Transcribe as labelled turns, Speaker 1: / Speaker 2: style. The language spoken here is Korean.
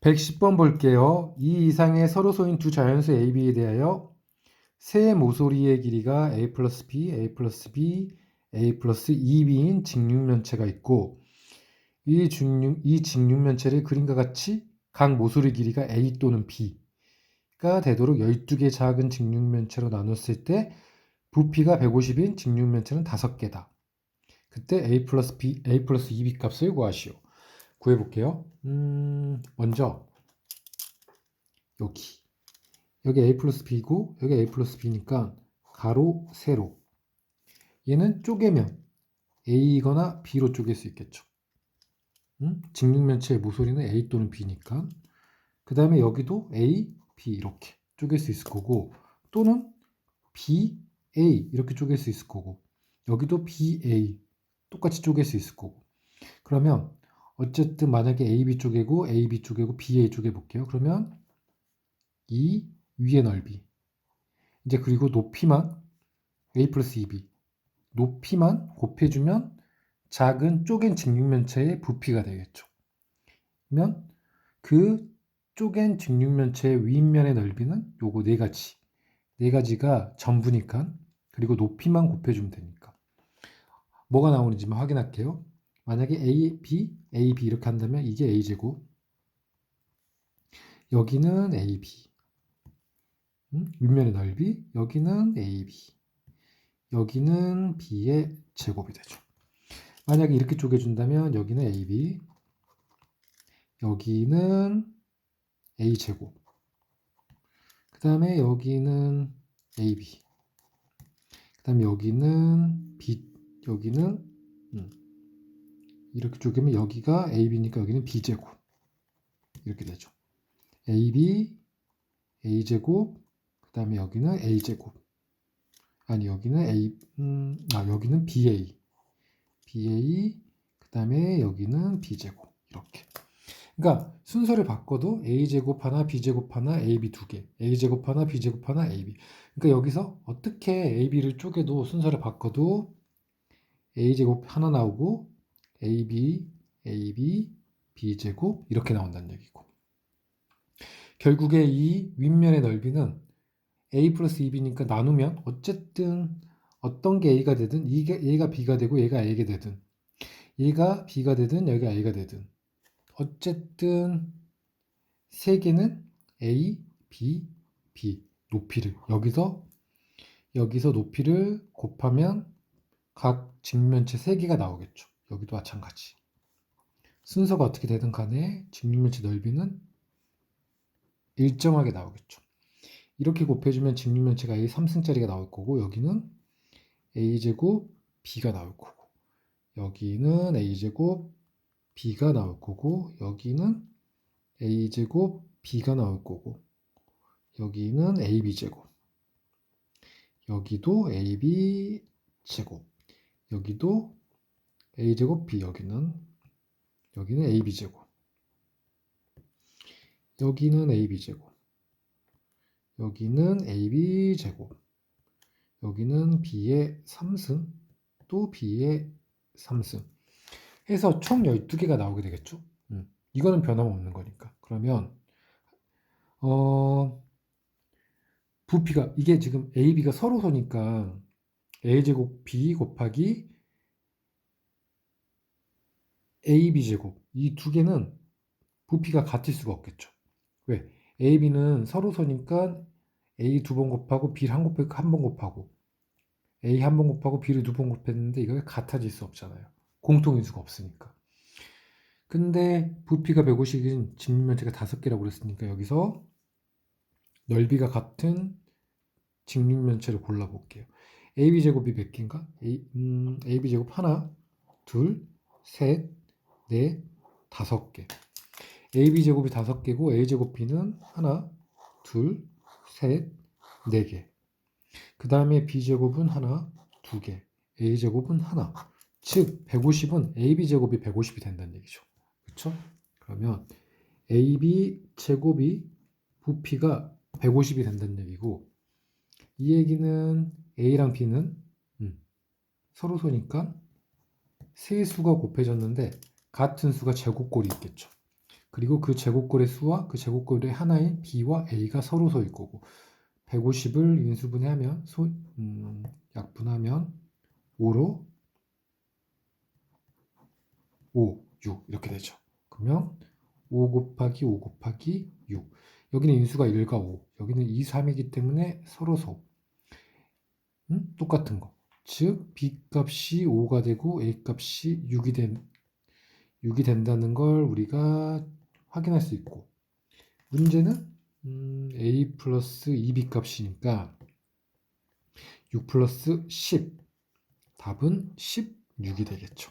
Speaker 1: 110번 볼게요. 이 이상의 서로소인 두 자연수 A, B에 대하여 세 모서리의 길이가 A 플러스 B, A 플러스 B, A 플러스 2B인 직육면체가 있고 이, 직육, 이 직육면체를 그림과 같이 각 모서리 길이가 A 또는 B가 되도록 12개의 작은 직육면체로 나눴을 때 부피가 150인 직육면체는 5개다. 그때 A 플러스 B, A 플러스 2B 값을 구하시오. 구해볼게요. 음, 먼저 여기 여기 a 플러스 b고 여기 a 플러스 b니까 가로 세로 얘는 쪼개면 a거나 b로 쪼갤 수 있겠죠. 음? 직육면체의 모서리는 a 또는 b니까 그 다음에 여기도 a, b 이렇게 쪼갤 수 있을 거고 또는 b, a 이렇게 쪼갤 수 있을 거고 여기도 b, a 똑같이 쪼갤 수 있을 거고 그러면 어쨌든 만약에 AB 쪽이고 AB 쪽이고 BA 쪽에 볼게요. 그러면 이 위의 넓이 이제 그리고 높이만 A 플러스 2B 높이만 곱해주면 작은 쪼갠 직육면체의 부피가 되겠죠. 그러면 그 쪼갠 직육면체의 윗면의 넓이는 요거 네 가지 네 가지가 전부니까 그리고 높이만 곱해주면 되니까 뭐가 나오는지 만 확인할게요. 만약에 A, B, A, B 이렇게 한다면 이게 A제곱. 여기는 AB 음? 윗면의 넓이. 여기는 AB 여기는 B의 제곱이 되죠. 만약에 이렇게 쪼개준다면 여기는 AB 여기는 A제곱. 그 다음에 여기는 AB 그 다음에 여기는 B 여기는 음, 이렇게 쪼개면 여기가 AB니까 여기는 B제곱. 이렇게 되죠. AB A제곱 그 다음에 여기는 A제곱. 아니 여기는 A 음, 아 여기는 BA BA 그 다음에 여기는 B제곱. 이렇게. 그러니까 순서를 바꿔도 A제곱 하나 B제곱 하나 AB 두 개. A제곱 하나 B제곱 하나 AB 그러니까 여기서 어떻게 AB를 쪼개도 순서를 바꿔도 A제곱 하나 나오고 AB, AB, B제곱 이렇게 나온다는 얘기고 결국에 이 윗면의 넓이는 A 플러스 2B니까 나누면 어쨌든 어떤 게 A가 되든 이게 얘가 B가 되고 얘가 A가 되든 얘가 B가 되든 여기가 A가 되든 어쨌든 세 개는 A, B, B 높이를 여기서 여기서 높이를 곱하면 각 직면체 세 개가 나오겠죠. 여기도 마찬가지. 순서가 어떻게 되든 간에 직육면체 넓이는 일정하게 나오겠죠. 이렇게 곱해주면 직육면체가 A 3승짜리가 나올 거고 여기는 A제곱 B가 나올 거고 여기는 A제곱 B가 나올 거고 여기는 A제곱 B가 나올 거고 여기는 AB제곱 여기도 AB제곱 여기도 a제곱 b 여기는 여기는 ab제곱. 여기는 ab제곱. 여기는 ab제곱. 여기는 b의 3승 또 b의 3승. 해서 총 12개가 나오게 되겠죠? 음, 이거는 변함없는 거니까. 그러면 어 부피가 이게 지금 ab가 서로 서니까 a제곱 b 곱하기 AB제곱 이 두 개는 부피가 같을 수가 없겠죠. 왜? AB는 서로서니까 A 두 번 곱하고 B를 한 번, 한번 곱하고 A 한 번 곱하고 B를 두 번 곱했는데 이거 같아질 수 없잖아요. 공통인수가 없으니까. 근데 부피가 150인 직육면체가 5개라고 그랬으니까 여기서 넓이가 같은 직육면체를 골라볼게요. AB제곱이 몇 개인가? A, 음, AB제곱 하나, 둘, 셋, 네, 다섯 개. AB 제곱이 다섯 개고 A 제곱 B는 하나, 둘, 셋, 네 개. 그 다음에 B 제곱은 하나, 두 개. A 제곱은 하나. 즉 150은 AB 제곱이 150이 된다는 얘기죠. 그렇죠? 그러면 AB 제곱이 부피가 150이 된다는 얘기고 이 얘기는 A랑 B는 음, 서로 소니까 세 수가 곱해졌는데 같은 수가 제곱꼴이 있겠죠. 그리고 그 제곱꼴의 수와 그 제곱꼴의 하나인 b와 a가 서로 서일 거고 150을 인수분해하면 소, 음, 약분하면 5로 5, 6 이렇게 되죠. 그러면 5 곱하기 5 곱하기 6 여기는 인수가 1과 5 여기는 2, 3이기 때문에 서로 서 음? 똑같은 거. 즉 b 값이 5가 되고 a 값이 6이 된 6이 된다는 걸 우리가 확인할 수 있고 문제는 음, a 플러스 2b 값이니까 6 플러스 10 답은 16이 되겠죠.